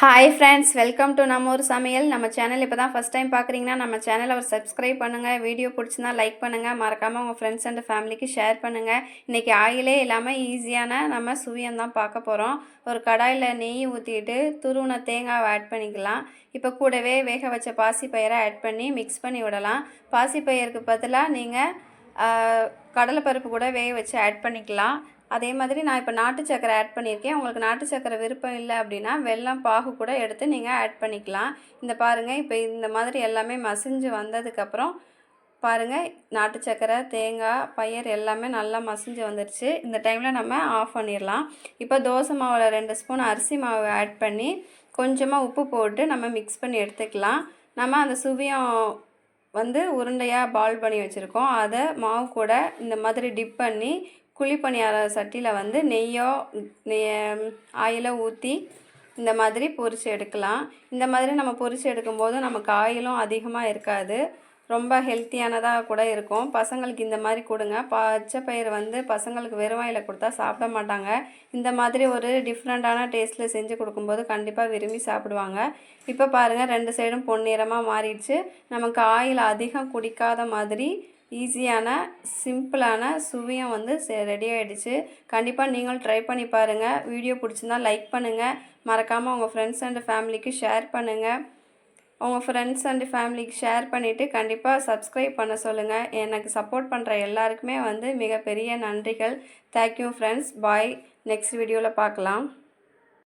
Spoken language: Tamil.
ஹாய் ஃப்ரெண்ட்ஸ் வெல்கம் டு நம்ம ஒரு சமையல். நம்ம சேனல் இப்போ தான் ஃபஸ்ட் டைம் பார்க்குறீங்கன்னா நம்ம சேனலை ஒரு சப்ஸ்கிரைப் பண்ணுங்கள் வீடியோ பிடிச்சிருந்தா லைக் பண்ணுங்கள் மறக்காமல் உங்கள் ஃப்ரெண்ட்ஸ் அண்ட் ஃபேமிலிக்கு ஷேர் பண்ணுங்கள் இன்றைக்கி ஆயிலே இல்லாமல் ஈஸியான நம்ம சுவியம் தான் பார்க்க போகிறோம் ஒரு கடாயில் நெய் ஊற்றிட்டு துருவின தேங்காவை ஆட் பண்ணிக்கலாம். இப்போ கூடவே வேக வச்ச பாசிப்பயிரை ஆட் பண்ணி மிக்ஸ் பண்ணி விடலாம். பாசிப்பயிருக்கு பதிலாக நீங்கள் கடலைப்பருப்பு கூட வேக வச்சு ஆட் பண்ணிக்கலாம். அதே மாதிரி நான் இப்போ நாட்டு சக்கரை ஆட் பண்ணியிருக்கேன். உங்களுக்கு நாட்டு சக்கரை விருப்பம் இல்லை அப்படின்னா வெள்ளம் பாகு கூட எடுத்து நீங்கள் ஆட் பண்ணிக்கலாம். இந்த பாருங்கள் இப்போ இந்த மாதிரி எல்லாமே மசிஞ்சு வந்ததுக்கப்புறம் பாருங்கள் நாட்டு சக்கரை தேங்காய் பயிர் எல்லாமே நல்லா மசிஞ்சு வந்துடுச்சு இந்த டைமில் நம்ம ஆஃப் பண்ணிடலாம். இப்போ தோசை மாவில் ரெண்டு ஸ்பூன் அரிசி மாவு ஆட் பண்ணி கொஞ்சமாக உப்பு போட்டு நம்ம மிக்ஸ் பண்ணி எடுத்துக்கலாம். நம்ம அந்த சுவியம் வந்து உருண்டையாக பால் பண்ணி வச்சுருக்கோம். அதை மாவு கூட இந்த மாதிரி டிப் பண்ணி குழி பணியார சட்டியில் வந்து நெய்யோ ஆயிலோ ஊற்றி இந்த மாதிரி பொரித்து எடுக்கலாம். இந்த மாதிரி நம்ம பொரித்து எடுக்கும்போது நமக்கு ஆயிலும் அதிகமாக இருக்காது. ரொம்ப ஹெல்த்தியானதாக கூட இருக்கும். பசங்களுக்கு இந்த மாதிரி கொடுங்க. பச்சை பயிர் வந்து பசங்களுக்கு வெறும் வாயில் கொடுத்தா சாப்பிட மாட்டாங்க. இந்த மாதிரி ஒரு டிஃப்ரெண்ட்டான டேஸ்ட்டில் செஞ்சு கொடுக்கும்போது கண்டிப்பாக விரும்பி சாப்பிடுவாங்க. இப்போ பாருங்கள் ரெண்டு சைடும் பொன்னிறமாக மாறிடுச்சு. நமக்கு ஆயில் அதிகம் குடிக்காத மாதிரி ஈஸியான சிம்பிளான சுவையும் வந்து ரெடி ஆகிடுச்சு கண்டிப்பாக நீங்களும் ட்ரை பண்ணி பாருங்கள் வீடியோ பிடிச்சிருந்தா லைக் பண்ணுங்கள் மறக்காமல் உங்கள் ஃப்ரெண்ட்ஸ் அண்ட் ஃபேமிலிக்கு ஷேர் பண்ணுங்கள் உங்கள் ஃப்ரெண்ட்ஸ் அண்ட் ஃபேமிலிக்கு ஷேர் பண்ணிவிட்டு கண்டிப்பாக சப்ஸ்கிரைப் பண்ண சொல்லுங்கள் எனக்கு சப்போர்ட் பண்ணுற எல்லாருக்குமே வந்து மிகப்பெரிய நன்றிகள். தேங்க்யூ ஃப்ரெண்ட்ஸ் பாய் நெக்ஸ்ட் வீடியோவில் பார்க்கலாம்